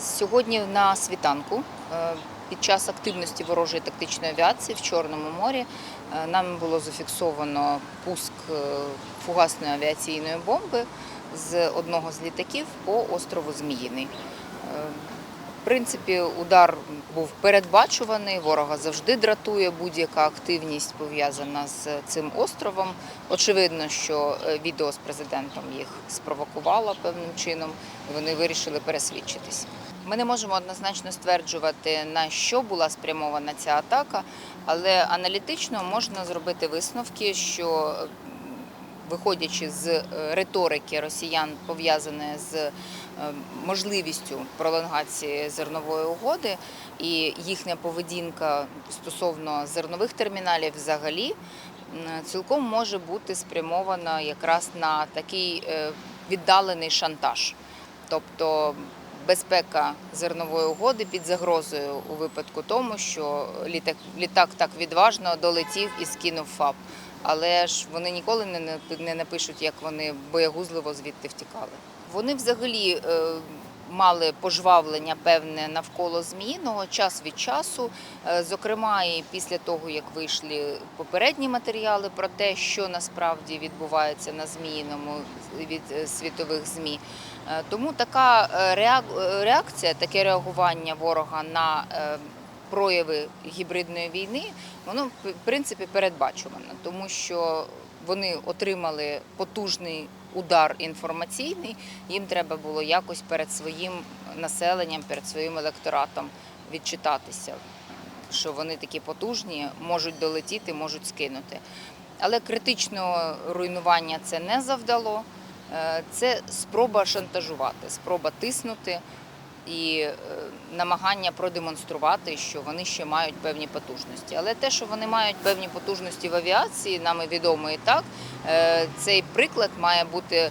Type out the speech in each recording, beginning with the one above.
Сьогодні на світанку е, під час активності ворожої тактичної авіації в Чорному морі е, нам було зафіксовано пуск е, фугасної авіаційної бомби з одного з літаків по острову Зміїний. Е, принципі, удар був передбачуваний. Ворога завжди дратує будь-яка активність пов'язана з цим островом. Очевидно, що е, відео з президентом їх спровокувало певним чином, і вони вирішили пересвідчитись. Ми не можемо однозначно стверджувати, на що була спрямована ця атака, але аналітично можна зробити висновки, що е, виходячи з е, риторики росіян, пов'язаної з е, можливістю пролонгації зернової угоди, і їхня поведінка стосовно зернових терміналів взагалі цілком може бути спрямована якраз на такий е, віддалений шантаж. Тобто безпека зернової угоди під загрозою у випадку тому, що літак, літак так відважно долетів і скинув ФАП. Але ж вони ніколи не напишуть, як вони боягузливо звідти втікали. Вони взагалі е, мали пожвавлення певне навколо зміїного час від часу. Е, Зокрема, і після того, як вийшли попередні матеріали про те, що насправді відбувається на зміїному від е, світових змі. Тому така реак- реакція, таке реагування ворога на прояви гібридної війни, воно в принципі передбачувано, тому що вони отримали потужний удар інформаційний. Їм треба було якось перед своїм населенням, перед своїм електоратом відчитатися, що вони такі потужні, можуть долетіти, можуть скинути. Але критичного руйнування це не завдало. Е, Це спроба шантажувати, спроба тиснути і е, намагання продемонструвати, що вони ще мають певні потужності. Але те, що вони мають певні потужності в авіації, нам відомо і так. Е, Цей приклад має бути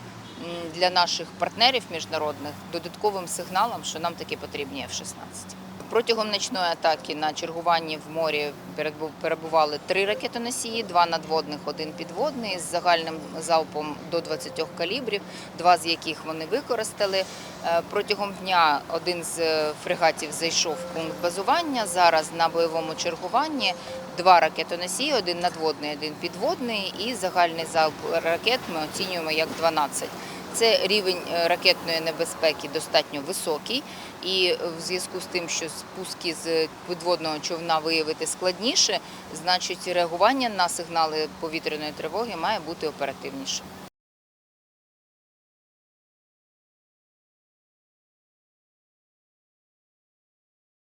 для наших партнерів міжнародних додатковим сигналом, що нам таки потрібні F-16. Протягом нічної атаки на чергуванні в морі перебу- перебували три ракетоносії, два надводних, один підводний з загальним залпом до 20 калібрів, два з яких вони використали. Е, Протягом дня один з е, фрегатів зайшов в пункт базування. Зараз на бойовому чергуванні два ракетоносії, один надводний, один підводний, і загальний залп ракет ми оцінюємо як 12. Це рівень е, ракетної небезпеки достатньо високий, і е, в зв'язку з тим, що спуски з підводного човна виявити складніше, значить реагування на сигнали повітряної тривоги має бути оперативніше.